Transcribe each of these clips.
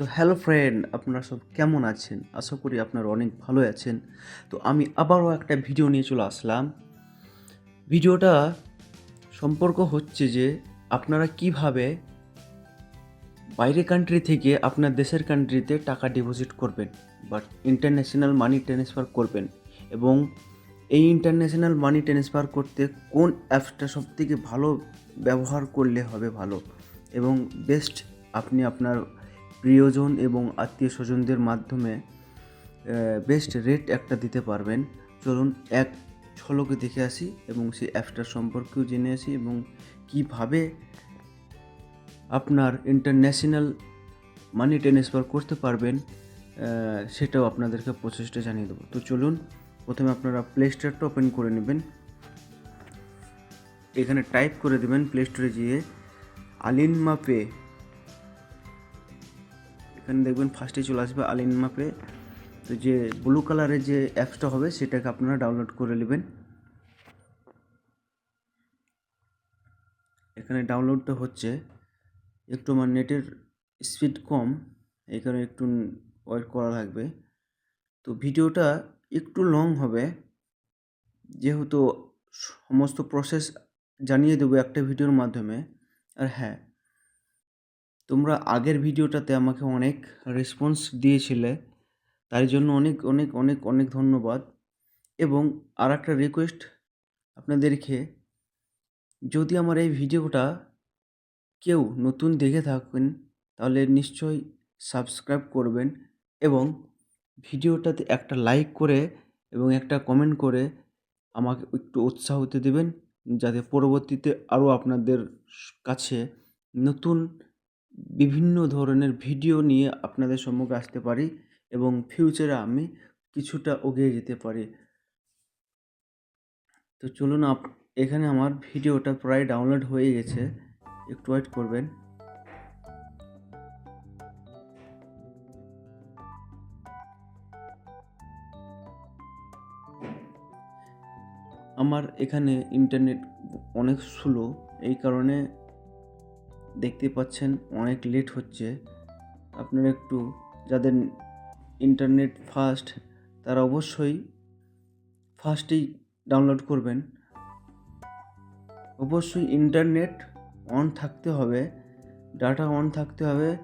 তো hello friend আপনারা সব কেমন আছেন? আশা করি আপনারা অনেক ভালো আছেন। তো আমি আবারও একটা ভিডিও নিয়ে চলে আসলাম। ভিডিওটা সম্পর্ক হচ্ছে যে, আপনারা কীভাবে বাইরে কান্ট্রি থেকে আপনার দেশের কান্ট্রিতে টাকা ডিপোজিট করবেন বাট ইন্টারন্যাশনাল মানি ট্রান্সফার করবেন এবং এই ইন্টারন্যাশনাল মানি ট্রান্সফার করতে কোন অ্যাপসটা সবথেকে ভালো ব্যবহার করলে হবে ভালো এবং বেস্ট আপনি আপনার প্রিয়জন এবং আত্মীয় স্বজনদের মাধ্যমে বেস্ট রেট একটা দিতে পারবেন। চলুন এক ঝলকে দেখে আসি এবং সেই অ্যাপসটার সম্পর্কেও জেনে আসি এবং কীভাবে আপনার ইন্টারন্যাশনাল মানি ট্রান্সফার করতে পারবেন সেটাও আপনাদেরকে প্রচেষ্টা জানিয়ে দেবো। তো চলুন, প্রথমে আপনারা প্লে স্টোরটা ওপেন করে নেবেন। এখানে টাইপ করে দেবেন প্লে স্টোরে গিয়ে আলিনমা পে এখানে দেখবেন ফার্স্টে চলে আসবে আলিন পে তো যে ব্লু কালারের যে অ্যাপসটা হবে, সেটাকে আপনারা ডাউনলোড করে নেবেন। এখানে ডাউনলোডটা হচ্ছে, একটু আমার নেটের স্পিড কম কারণে একটু ওয়েট করা লাগবে। তো ভিডিওটা একটু লং হবে, যেহেতু সমস্ত প্রসেস জানিয়ে দেবো একটা ভিডিওর মাধ্যমে। আর হ্যাঁ তোমরা আগের ভিডিওটাতে আমাকে অনেক রেসপন্স দিয়েছিলে তাই জন্য অনেক অনেক অনেক অনেক ধন্যবাদ। এবং আর একটা রিকোয়েস্ট আপনাদেরকে, যদি আমার এই ভিডিওটা কেউ নতুন দেখে থাকেন, তাহলে নিশ্চয়ই সাবস্ক্রাইব করবেন এবং ভিডিওটাতে একটা লাইক করে এবং একটা কমেন্ট করে আমাকে একটু উৎসাহিত দেবেন, যাতে পরবর্তীতে আরও আপনাদের কাছে নতুন বিভিন্ন ধরনের ভিডিও নিয়ে আপনাদের সম্মুখে আসতে পারি এবং ফিউচারে আমি কিছুটা এগিয়ে যেতে পারি। তো চলুন আপ, এখানে আমার ভিডিওটা প্রায় ডাউনলোড হয়ে গেছে। একটু ওয়েট করবেন। আমার এখানে ইন্টারনেট অনেক স্লো এই কারণে দেখতে পাচ্ছেন অনেক লেট হচ্ছে। আপনারা একটু যাদের ইন্টারনেট ফাস্ট তারা অবশ্যই ফাস্টেই ডাউনলোড করবেন। অবশ্যই ইন্টারনেট অন থাকতে হবে ডাটা অন থাকতে হবে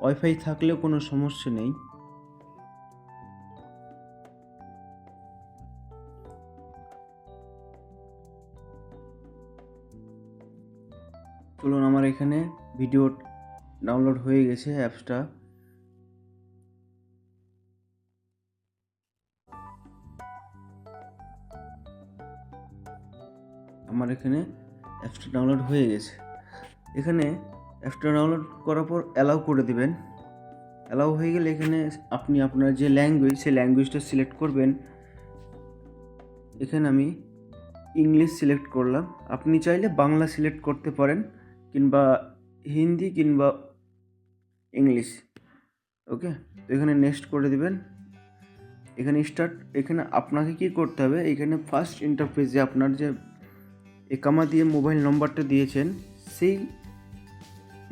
ওয়াইফাই থাকলেও কোনো সমস্যা নেই। চলুন আমার এখানে ভিডিও ডাউনলোড হয়ে গেছে অ্যাপসটা আমার এখানে অ্যাপসটা ডাউনলোড হয়ে গেছে। এখানে অ্যাপসটা ডাউনলোড করার পর অ্যালাউ করে দিবেন। অ্যালাউ হয়ে গেলে এখানে আপনি আপনার যে ল্যাঙ্গুয়েজ সেই ল্যাঙ্গুয়েজটা সিলেক্ট করবেন। এখানে আমি ইংলিশ সিলেক্ট করলাম। আপনি চাইলে বাংলা সিলেক্ট করতে পারেন। কিংবা হিন্দি কিংবা ইংলিশ ওকে তো এখানে নেক্সট করে দিবেন। এখানে স্টার্ট এখানে আপনাকে কি করতে হবে? এখানে ফার্স্ট ইন্টারফেসে আপনার যে একামা দিয়ে মোবাইল নম্বরটা দিয়েছেন, সেই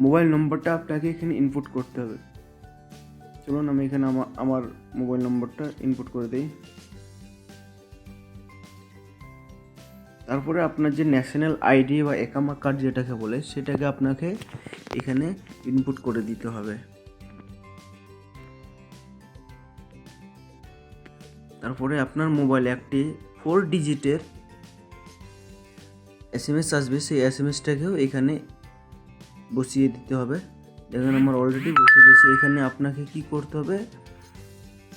মোবাইল নম্বরটা আপনাকে এখানে ইনপুট করতে হবে। চলুন আমি এখানে আমার আমার মোবাইল নম্বরটা ইনপুট করে দিই। তারপরে আপনার যে ন্যাশনাল আইডি বা একামা কার্ড যেটাকে বলে, সেটাকে আপনাকে এখানে ইনপুট করে দিতে হবে। তারপরে আপনার মোবাইলে একটি ফোর ডিজিটের এস এম এস আসবে, সেই এস এম এসটাকেও এখানে বসিয়ে দিতে হবে। দেখুন, আমার অলরেডি বসিয়ে দিয়েছি। এখানে আপনাকে কি করতে হবে?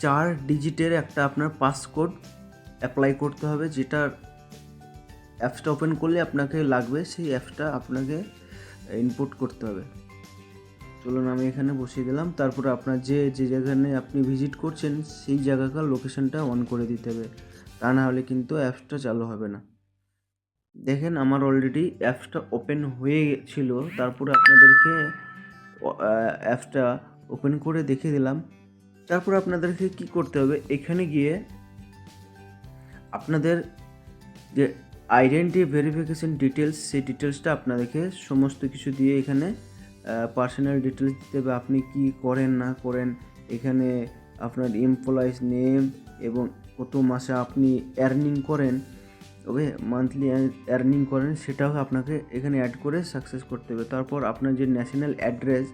চার ডিজিটের একটা আপনার পাসকোড অ্যাপ্লাই করতে হবে যেটা অ্যাপসটা ওপেন করলে আপনাকে লাগবে, সেই অ্যাপসটা আপনাকে ইনপুট করতে হবে। চলুন, আমি এখানে বসিয়ে দিলাম। তারপরে আপনার যে যে যেখানে আপনি ভিজিট করছেন, সেই জায়গাকার লোকেশনটা অন করে দিতে হবে। তা না হলে কিন্তু অ্যাপসটা চালু হবে না। দেখেন, আমার অলরেডি অ্যাপসটা ওপেন হয়ে ছিল। তারপরে আপনাদেরকে অ্যাপসটা ওপেন করে দেখে দিলাম। তারপর আপনাদেরকে কি করতে হবে? এখানে গিয়ে আপনাদের যে আইডেন্টি ভেরিফিকেশন ডিটেলস সেই ডিটেলসটা আপনাদেরকে সমস্ত কিছু দিয়ে এখানে পার্সোনাল ডিটেলস দিতে হবে, আপনি কি করেন, না করেন, এখানে আপনার এমপ্লয়িজ নেম এবং কত মাসে আপনি আর্নিং করেন ওকে মান্থলি আর্নিং করেন, সেটাও আপনাকে এখানে অ্যাড করে সাকসেস করতে হবে। তারপর আপনার যে ন্যাশনাল অ্যাড্রেস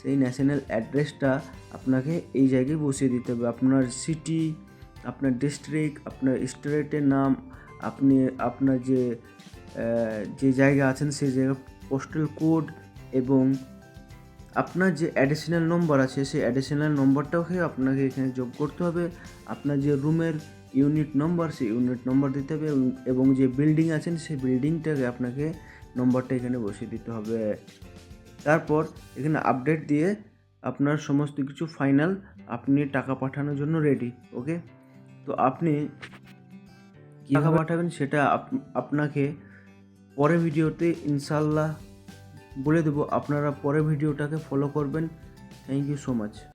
সেই ন্যাশনাল অ্যাড্রেসটা আপনাকে এই জায়গায় বসিয়ে দিতে হবে। আপনার সিটি আপনার ডিস্ট্রিক্ট আপনার স্টেটের নাম আপনি আপনার যে যে জায়গা আছেন সেই জায়গা পোস্টাল কোড এবং আপনার যে অ্যাডিশনাল নম্বর আছে, সেই অ্যাডিশনাল নম্বরটাকে আপনাকে এখানে যোগ করতে হবে। আপনার যে রুমের ইউনিট নম্বর সেই ইউনিট নম্বর দিতে হবে এবং- যে বিল্ডিং আছেন, সেই বিল্ডিংটাকে আপনাকে নম্বরটা এখানে বসিয়ে দিতে হবে। তারপর এখানে আপডেট দিয়ে আপনার সমস্ত কিছু ফাইনাল আপনি টাকা পাঠানোর জন্য রেডি ওকে তো আপনি কী টাকা পাঠাবেন সেটা আপ- আপনাকে পরে ভিডিওতে ইনশাল্লাহ বলে দেবো। আপনারা পরে ভিডিওটাকে ফলো করবেন। Thank you so much